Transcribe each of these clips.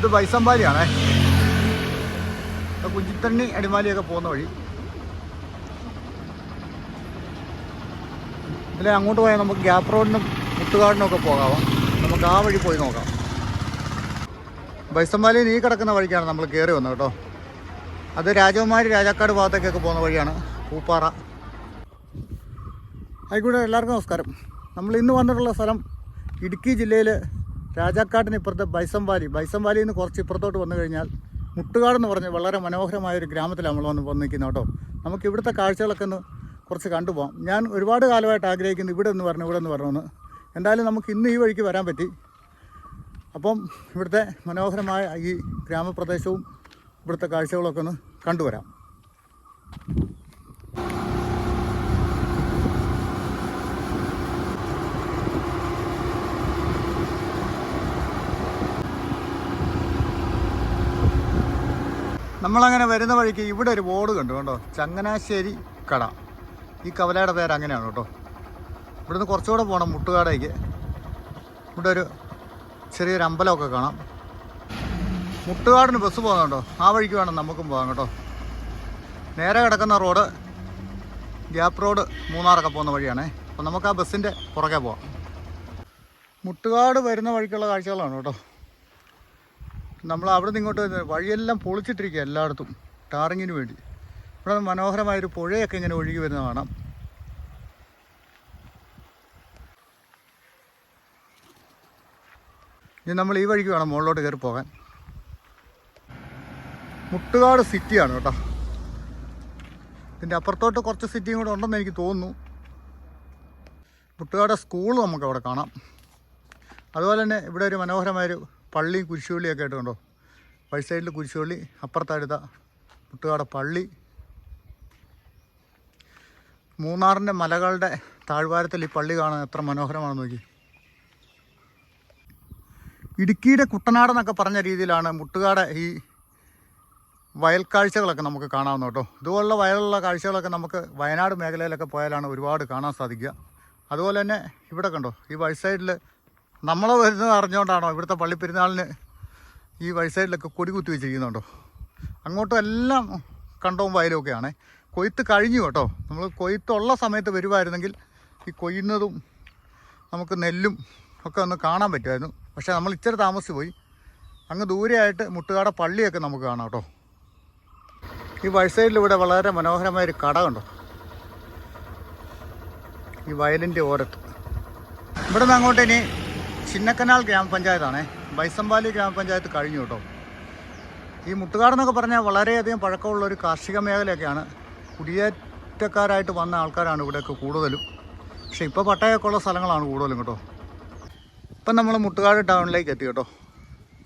ഇത് വൈസമ്പാലിയാണേ. കുഞ്ചിത്തണ്ണി അടിമാലിയൊക്കെ പോകുന്ന വഴി. അല്ലെ അങ്ങോട്ട് പോയാൽ നമുക്ക് ഗ്യാപ്പ് റോഡിനും മുട്ടുകാടിനും ഒക്കെ പോകാമോ നമുക്ക് ആ വഴി പോയി നോക്കാം. ബൈസമ്പാലിയിൽ നീ കിടക്കുന്ന വഴിക്കാണ് നമ്മൾ കയറി വന്നത് കേട്ടോ. അത് രാജകുമാരി രാജാക്കാട് ഭാഗത്തേക്കൊക്കെ പോകുന്ന വഴിയാണ്. പൂപ്പാറ. ആയിക്കോട്ടെ എല്ലാവർക്കും നമസ്കാരം. നമ്മൾ ഇന്ന് വന്നിട്ടുള്ള സ്ഥലം ഇടുക്കി ജില്ലയിൽ രാജാക്കാട്ടിന് ഇപ്പുറത്തെ ബൈസംവാലി. ബൈസംവാലിയിൽ നിന്ന് കുറച്ച് ഇപ്പുറത്തോട്ട് വന്നു കഴിഞ്ഞാൽ മുട്ടുകാട് എന്ന് പറഞ്ഞ് വളരെ മനോഹരമായ ഒരു ഗ്രാമത്തിലാണ് നമ്മൾ വന്ന് വന്ന് നിൽക്കുന്നത് കേട്ടോ. നമുക്ക് ഇവിടുത്തെ കാഴ്ചകളൊക്കെ ഒന്ന് കുറച്ച് കണ്ടുപോകാം ഞാൻ ഒരുപാട് കാലമായിട്ട് ആഗ്രഹിക്കുന്നു ഇവിടെ എന്ന് പറഞ്ഞു ഇവിടെ എന്ന്. പറഞ്ഞു എന്തായാലും നമുക്ക് ഇന്ന് ഈ വഴിക്ക് വരാൻ പറ്റി. അപ്പം ഇവിടുത്തെ മനോഹരമായ ഈ ഗ്രാമപ്രദേശവും ഇവിടുത്തെ കാഴ്ചകളൊക്കെ ഒന്ന് കണ്ടുവരാം. നമ്മളങ്ങനെ വരുന്ന വഴിക്ക് ഇവിടെ ഒരു ബോർഡ് കണ്ടു കേട്ടോ ചങ്ങനാശ്ശേരി കട. ഈ കവലയുടെ പേര് അങ്ങനെയാണ് കേട്ടോ. ഇവിടുന്ന് കുറച്ചുകൂടെ പോകണം മുട്ടുകാടേക്ക്. ഇവിടെ ഒരു ചെറിയൊരു അമ്പലമൊക്കെ കാണാം. മുട്ടുകാടിന് ബസ് പോകുന്നുണ്ടോ? ആ വഴിക്ക് വേണം നമുക്കും പോകാം കേട്ടോ. നേരെ കിടക്കുന്ന റോഡ് ഗ്യാപ്പ് റോഡ് മൂന്നാറൊക്കെ പോകുന്ന വഴിയാണേ. അപ്പോൾ നമുക്ക് ആ ബസ്സിന്റെ പുറകെ പോവാം. മുട്ടുകാട് വരുന്ന വഴിക്കുള്ള കാഴ്ചകളാണ് കേട്ടോ. നമ്മൾ അവിടെ നിന്ന് ഇങ്ങോട്ട് വഴിയെല്ലാം പൊളിച്ചിട്ടിരിക്കുക എല്ലായിടത്തും ടാറിങ്ങിന് വേണ്ടി. ഇവിടെ മനോഹരമായൊരു പുഴയൊക്കെ ഇങ്ങനെ ഒഴുകി വരുന്ന കാണാം. ഇനി നമ്മൾ ഈ വഴിക്ക് വേണം മുകളിലോട്ട് കയറി പോകാൻ. മുട്ടുകാട് സിറ്റിയാണ് കേട്ടോ. ഇതിന്റെ അപ്പുറത്തോട്ട് കുറച്ച് സിറ്റിയും കൂടെ ഉണ്ടെന്ന് എനിക്ക് തോന്നുന്നു. മുട്ടുകാട് സ്കൂൾ നമുക്ക് അവിടെ കാണാം. അതുപോലെ തന്നെ ഇവിടെ ഒരു മനോഹരമായൊരു പള്ളിയും കുരിശുപള്ളിയൊക്കെ ആയിട്ട് കണ്ടോ വഴി സൈഡിൽ കുരിശുപള്ളി അപ്പുറത്തായിട്ട് മുട്ടുകാട പള്ളി. മൂന്നാറിന്റെ മലകളുടെ താഴ്വാരത്തിൽ ഈ പള്ളി കാണാൻ എത്ര മനോഹരമാണ് നോക്കി. ഇടുക്കിയുടെ കുട്ടനാട് എന്നൊക്കെ പറഞ്ഞ രീതിയിലാണ് മുട്ടുകാട് ഈ വയൽ കാഴ്ചകളൊക്കെ നമുക്ക് കാണാവുന്ന കേട്ടോ. ഇതുപോലുള്ള വയലുള്ള കാഴ്ചകളൊക്കെ നമുക്ക് വയനാട് മേഖലയിലൊക്കെ പോയാലാണ് ഒരുപാട് കാണാൻ സാധിക്കുക. അതുപോലെ തന്നെ ഇവിടെ കണ്ടോ ഈ വഴി സൈഡിൽ നമ്മൾ വരുന്നത് അറിഞ്ഞുകൊണ്ടാണോ ഇവിടുത്തെ പള്ളിപ്പെരുന്നാളിന് ഈ വഴി സൈഡിലൊക്കെ കൊടി കുത്തി വെച്ചിരിക്കുന്നുണ്ടോ? അങ്ങോട്ടും എല്ലാം കണ്ടവും വയലുമൊക്കെയാണേ കൊയ്ത്ത് കഴിഞ്ഞു കേട്ടോ. നമ്മൾ കൊയ്ത്തുള്ള സമയത്ത് വരുമായിരുന്നെങ്കിൽ ഈ കൊയ്യുന്നതും നമുക്ക് നെല്ലും ഒക്കെ ഒന്ന് കാണാൻ പറ്റുമായിരുന്നു. പക്ഷേ നമ്മൾ ഇച്ചിരി താമസിച്ച് പോയി. അങ്ങ് ദൂരെയായിട്ട് മുട്ടുകാട പള്ളിയൊക്കെ നമുക്ക് കാണാം കേട്ടോ. ഈ വഴി സൈഡിലൂടെ വളരെ മനോഹരമായ ഒരു കട കണ്ടോ? ഈ വയലിന്റെ ഓരത്ത്. ഇവിടെ നിന്ന് അങ്ങോട്ട് ഇനി ചിന്നക്കനാൽ ഗ്രാമപഞ്ചായത്താണേ. ബൈസമ്പാലി ഗ്രാമപഞ്ചായത്ത് കഴിഞ്ഞു കേട്ടോ. ഈ മുട്ടുകാടെന്നൊക്കെ പറഞ്ഞാൽ വളരെയധികം പഴക്കമുള്ള ഒരു കാർഷിക മേഖലയൊക്കെയാണ്. കുടിയേറ്റക്കാരായിട്ട് വന്ന ആൾക്കാരാണ് ഇവിടെയൊക്കെ കൂടുതലും. പക്ഷേ ഇപ്പോൾ പട്ടയമൊക്കെ ഉള്ള സ്ഥലങ്ങളാണ് കൂടുതലും കേട്ടോ. ഇപ്പം നമ്മൾ മുട്ടുകാട് ടൗണിലേക്ക് എത്തി കേട്ടോ.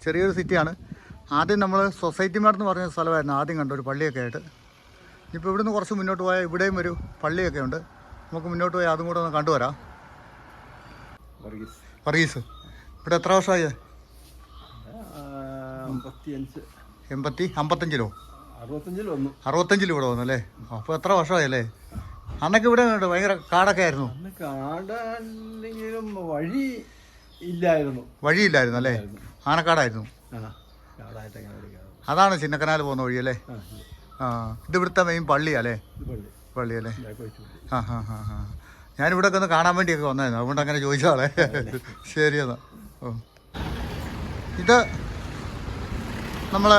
ചെറിയൊരു സിറ്റിയാണ്. ആദ്യം നമ്മൾ സൊസൈറ്റി മാർട്ട് എന്ന് പറഞ്ഞ സ്ഥലമായിരുന്നു ആദ്യം കണ്ട ഒരു പള്ളിയൊക്കെ ആയിട്ട്. ഇപ്പോൾ ഇവിടുന്ന് കുറച്ച് മുന്നോട്ട് പോയാൽ ഇവിടെയും ഒരു പള്ളിയൊക്കെ ഉണ്ട്. നമുക്ക് മുന്നോട്ട് പോയി അതും കൂടെ ഒന്ന് കണ്ടുവരാം. വർഗീസ്. ഇവിടെ എത്ര വർഷമായി? എൺപത്തി അമ്പത്തഞ്ചിലോ? അറുപത്തഞ്ചിൽ വന്നു. ഇവിടെ വന്നല്ലേ അപ്പോൾ എത്ര വർഷമായല്ലേ അന്നൊക്കെ ഇവിടെ ഭയങ്കര കാടൊക്കെ ആയിരുന്നു. കാടല്ലെങ്കിലും വഴി ഇല്ലായിരുന്നു. വഴിയില്ലായിരുന്നു അല്ലേ? ആനക്കാടായിരുന്നു. അതാണ് ചിന്നക്കനാൽ പോകുന്ന വഴി അല്ലേ? ആ ഇത് ഇവിടുത്തെ മെയിൻ പള്ളിയല്ലേ പള്ളി. അല്ലേ? ആ ഹാ ഹാ ഹാ ഞാനിവിടെ ഒന്ന് കാണാൻ വേണ്ടിയൊക്കെ വന്നായിരുന്നു. അതുകൊണ്ട് അങ്ങനെ ചോദിച്ചാളെ ശരി എന്നാ. ഇത് നമ്മൾ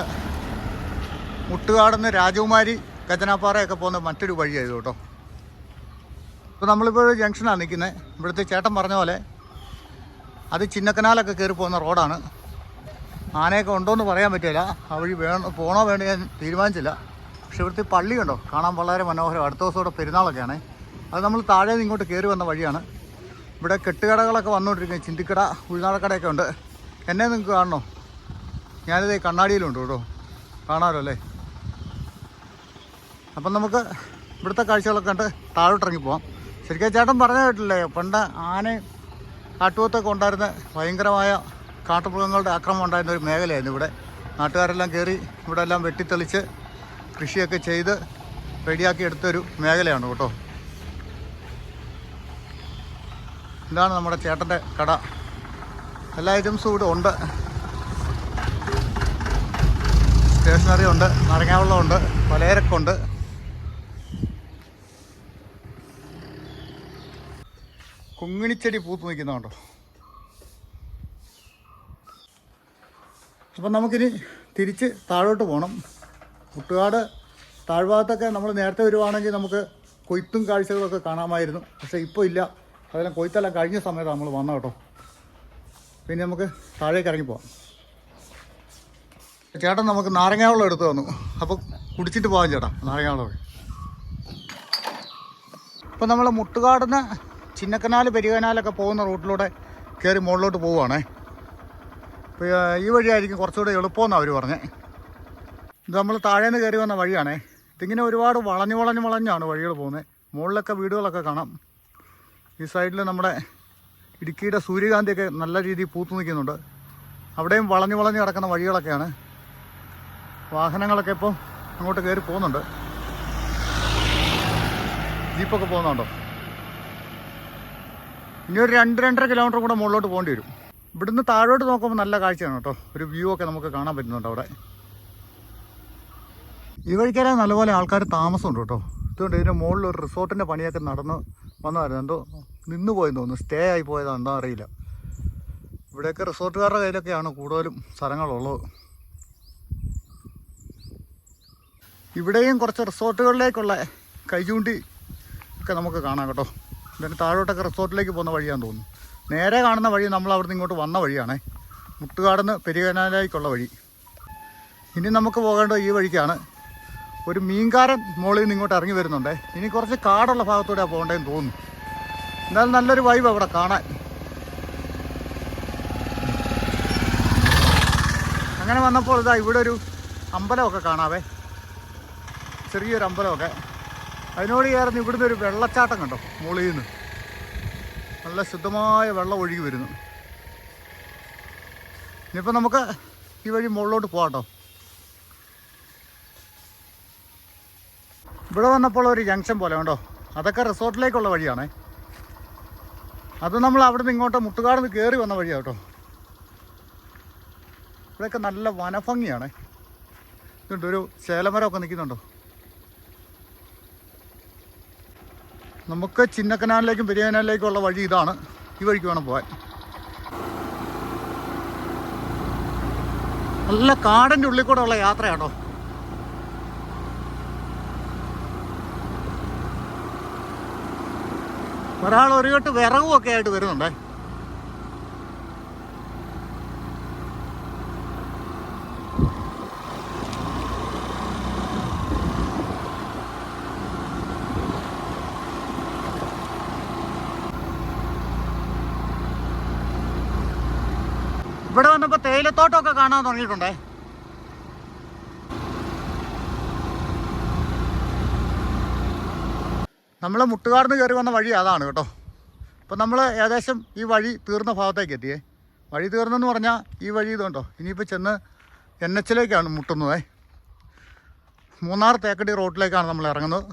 മുട്ടുകാടുന്ന് രാജകുമാരി ഖജനാപ്പാറയൊക്കെ പോകുന്ന മറ്റൊരു വഴിയായത് കേട്ടോ. ഇപ്പോൾ നമ്മളിപ്പോൾ ജംഗ്ഷനാണ് നിൽക്കുന്നത് ഇവിടുത്തെ ചേട്ടൻ പറഞ്ഞ പോലെ അത് ചിന്നക്കനാലൊക്കെ കയറി പോകുന്ന റോഡാണ്. ആനയൊക്കെ ഉണ്ടോയെന്ന് പറയാൻ പറ്റില്ല. ആ വഴി വേണോ പോകണോ വേണോ ഞാൻ തീരുമാനിച്ചില്ല. പക്ഷെ ഇവിടുത്തെ പള്ളിയുണ്ടോ കാണാൻ വളരെ മനോഹരം. അടുത്ത ദിവസം ഇവിടെ പെരുന്നാളൊക്കെയാണ്. അത് നമ്മൾ താഴെ നിന്ന് ഇങ്ങോട്ട് കയറി വന്ന വഴിയാണ്. ഇവിടെ കെട്ടുകടകളൊക്കെ വന്നുകൊണ്ടിരിക്കുന്നത് ചിന്തിക്കട ഉൾനാടക്കടയൊക്കെ ഉണ്ട്. എന്നെ നിങ്ങൾക്ക് കാണണോ? ഞാനിത് കണ്ണാടിയിലുണ്ട് കേട്ടോ. കാണാമല്ലോ അല്ലേ? അപ്പം നമുക്ക് ഇവിടുത്തെ കാഴ്ചകളൊക്കെ കണ്ട് താഴോട്ടിറങ്ങി പോവാം. ശരിക്കും ചേട്ടൻ പറഞ്ഞു കേട്ടില്ലേ പണ്ട് ആന കാട്ടുപോത്തൊക്കെ ഉണ്ടായിരുന്ന ഭയങ്കരമായ കാട്ടുമൃഗങ്ങളുടെ ആക്രമം ഉണ്ടായിരുന്ന ഒരു മേഖലയായിരുന്നു ഇവിടെ. നാട്ടുകാരെല്ലാം കയറി ഇവിടെ എല്ലാം വെട്ടിത്തെളിച്ച് കൃഷിയൊക്കെ ചെയ്ത് റെഡിയാക്കി എടുത്തൊരു മേഖലയാണ് കേട്ടോ. ഇതാണ് നമ്മുടെ ചേട്ടന്റെ കട. എല്ലാ ഐറ്റംസും ഇവിടെ ഉണ്ട്. സ്റ്റേഷനറി ഉണ്ട് നാരങ്ങാവെള്ളം ഉണ്ട് പലചരക്കുണ്ട് കുങ്ങിണിച്ചെടി പൂത്ത് നിൽക്കുന്നുണ്ടോ അപ്പം നമുക്കിനി തിരിച്ച് താഴോട്ട് പോകണം. കുട്ടുകാട് താഴ്ഭാഗത്തൊക്കെ നമ്മൾ നേരത്തെ വരുവാണെങ്കിൽ നമുക്ക് കൊയ്ത്തും കാഴ്ചകളൊക്കെ കാണാമായിരുന്നു. പക്ഷേ ഇപ്പോൾ ഇല്ല. അതെല്ലാം കൊയ്ത്തെല്ലാം കഴിഞ്ഞ സമയത്താണ് നമ്മൾ വന്ന കേട്ടോ. പിന്നെ നമുക്ക് താഴേക്ക് ഇറങ്ങി പോവാം. ചേട്ടൻ നമുക്ക് നാരങ്ങാവെള്ളം എടുത്തു തന്നു. അപ്പോൾ കുടിച്ചിട്ട് പോകാം ചേട്ടാ നാരങ്ങാവെള്ളം ഇപ്പം നമ്മൾ മുട്ടുകാടുന്ന ചിന്നക്കനാൽ പെരുകനാലൊക്കെ പോകുന്ന റൂട്ടിലൂടെ കയറി മുകളിലോട്ട് പോവുകയാണേ. ഇപ്പോൾ ഈ വഴിയായിരിക്കും കുറച്ചുകൂടെ എളുപ്പമെന്നാണ് അവർ പറഞ്ഞത് ഇത് നമ്മൾ താഴേന്ന് കയറി വന്ന വഴിയാണേ. ഇതിങ്ങനെ ഒരുപാട് വളഞ്ഞു വളഞ്ഞു വളഞ്ഞാണ് വഴികൾ പോകുന്നത്. മുകളിലൊക്കെ വീടുകളൊക്കെ കാണാം. ഈ സൈഡിൽ നമ്മുടെ ഇടുക്കിയുടെ സൂര്യകാന്തിയൊക്കെ നല്ല രീതിയിൽ പൂത്തു നിൽക്കുന്നുണ്ട്. അവിടെയും വളഞ്ഞു വളഞ്ഞു കിടക്കുന്ന വഴികളൊക്കെയാണ്. വാഹനങ്ങളൊക്കെ ഇപ്പോൾ അങ്ങോട്ട് കയറി പോകുന്നുണ്ട്. ജീപ്പൊക്കെ പോകുന്നുണ്ടോ? ഇനി ഒരു രണ്ട് രണ്ടര കിലോമീറ്റർ കൂടെ മുകളിലോട്ട് പോകേണ്ടി വരും. ഇവിടുന്ന് താഴോട്ട് നോക്കുമ്പോൾ നല്ല കാഴ്ചയാണ് കേട്ടോ. ഒരു വ്യൂ ഒക്കെ നമുക്ക് കാണാൻ പറ്റുന്നുണ്ട് അവിടെ. ഈ വഴിക്കാരെ നല്ലപോലെ ആൾക്കാർ താമസമുണ്ട് കേട്ടോ. ഇതുകൊണ്ട് ഇതിന്റെ മുകളിൽ ഒരു റിസോർട്ടിന്റെ പണിയൊക്കെ നടന്ന് വന്നതായിരുന്നു എന്തോ നിന്ന് പോയെന്ന് തോന്നുന്നു. സ്റ്റേ ആയി പോയതാ എന്താ അറിയില്ല. ഇവിടെയൊക്കെ റിസോർട്ടുകാരുടെ കയ്യിലൊക്കെയാണ് കൂടുതലും സ്ഥലങ്ങളുള്ളത്. ഇവിടെയും കുറച്ച് റിസോർട്ടുകളിലേക്കുള്ള കൈചൂണ്ടി ഒക്കെ നമുക്ക് കാണാം കേട്ടോ. ഇതിന് താഴോട്ടൊക്കെ റിസോർട്ടിലേക്ക് പോകുന്ന വഴിയാന്ന് തോന്നുന്നു. നേരെ കാണുന്ന വഴി നമ്മൾ അവിടെ നിന്ന് ഇങ്ങോട്ട് വന്ന വഴിയാണേ. മുട്ടുകാടുന്ന് പെരിയകനാലേക്കുള്ള വഴി. ഇനി നമുക്ക് പോകേണ്ടത് ഈ വഴിക്കാണ്. ഒരു മീൻകാരൻ മോളിൽ നിന്ന് ഇങ്ങോട്ട് ഇറങ്ങി വരുന്നുണ്ടേ. ഇനി കുറച്ച് കാടുള്ള ഭാഗത്തൂടെയാണ് പോകേണ്ടതെന്ന് തോന്നുന്നു. എന്നാലും നല്ലൊരു വൈബ് അവിടെ കാണാൻ. അങ്ങനെ വന്നപ്പോൾ ഇതാ ഇവിടെ ഒരു അമ്പലമൊക്കെ കാണാവേ. ചെറിയൊരു അമ്പലമൊക്കെ. അതിനോട് ചേർന്ന് ഇവിടുന്ന് ഒരു വെള്ളച്ചാട്ടം കണ്ടോ മുകളിൽ നിന്ന്. നല്ല ശുദ്ധമായ വെള്ളം ഒഴുകി വരുന്നു. ഇനിയിപ്പോൾ നമുക്ക് ഈ വഴി മുകളിലോട്ട് പോകാം ഇവിടെ വന്നപ്പോൾ ഒരു ജംഗ്ഷൻ പോലെ ഉണ്ടോ അതൊക്കെ റിസോർട്ടിലേക്കുള്ള വഴിയാണേ. അത് നമ്മൾ അവിടെ നിന്ന് ഇങ്ങോട്ട് മുട്ടുകാട് നിന്ന് കയറി വന്ന വഴിയാണ് കേട്ടോ. ഇവിടെയൊക്കെ നല്ല വനഭംഗിയാണേ. ഇതുണ്ട് ഒരു ശേലമരമൊക്കെ നിൽക്കുന്നുണ്ടോ? നമുക്ക് ചിന്നക്കനാലിലേക്കും പെരിയനാലിലേക്കും ഉള്ള വഴി ഇതാണ്. ഈ വഴിക്ക് വേണം പോകാൻ നല്ല കാടിന്റെ ഉള്ളിൽ കൂടെ ഉള്ള യാത്രയാണോ ഒരാൾ ഒരു കെട്ട് വിറകും ഒക്കെ ആയിട്ട് വരുന്നുണ്ടേ. ഇവിടെ വന്നപ്പോൾ തേയിലത്തോട്ടമൊക്കെ കാണാൻ തുടങ്ങിയിട്ടുണ്ടേ? നമ്മൾ മുട്ടുകാടിന് കയറി വന്ന വഴി അതാണ് കേട്ടോ. അപ്പം നമ്മൾ ഏകദേശം ഈ വഴി തീർന്ന ഭാഗത്തേക്ക് എത്തിയേ. വഴി തീർന്നെന്ന് പറഞ്ഞാൽ ഈ വഴി ഇതുണ്ടോ ഇനിയിപ്പോൾ ചെന്ന് എൻ എച്ചിലേക്കാണ് മുട്ടുന്നത്. മൂന്നാർ തേക്കടി റോഡിലേക്കാണ് നമ്മൾ ഇറങ്ങുന്നത്.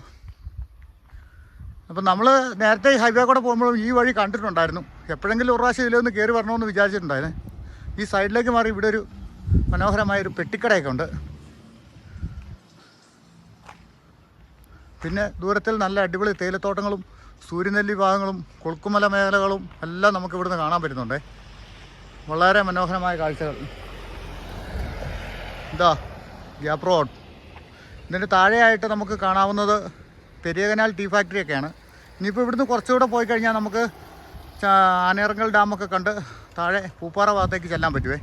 അപ്പം നമ്മൾ നേരത്തെ ഈ ഹൈവേ കൂടെ പോകുമ്പോഴും ഈ വഴി കണ്ടിട്ടുണ്ടായിരുന്നു. എപ്പോഴെങ്കിലും ഒരു പ്രാവശ്യം ഇതിലൊന്ന് കയറി വരണമെന്ന് വിചാരിച്ചിട്ടുണ്ടായിരുന്നു. ഈ സൈഡിലേക്ക് മാറി ഇവിടെ ഒരു മനോഹരമായ ഒരു പെട്ടിക്കടയൊക്കെ ഉണ്ട്. പിന്നെ ദൂരത്തിൽ നല്ല അടിപൊളി തേയിലത്തോട്ടങ്ങളും സൂര്യനെല്ലി ഭാഗങ്ങളും കൊൽക്കുമല മേഖലകളും എല്ലാം നമുക്ക് ഇവിടുന്ന് കാണാൻ പറ്റുന്നുണ്ട്. വളരെ മനോഹരമായ കാഴ്ചകൾ. ഇതാ ഗ്യാപ്പ് റോഡ്. ഇതിന്റെ താഴെയായിട്ട് നമുക്ക് കാണാവുന്നത് പെരിയകനാൽ ടീ ഫാക്ടറിയൊക്കെയാണ് ഇനിയിപ്പോൾ ഇവിടുന്ന് കുറച്ചുകൂടെ പോയി കഴിഞ്ഞാൽ നമുക്ക് ആനേറങ്കൽ ഡാമൊക്കെ കണ്ട് താഴെ പൂപ്പാറ ഭാഗത്തേക്ക് ചെല്ലാൻ പറ്റുമേ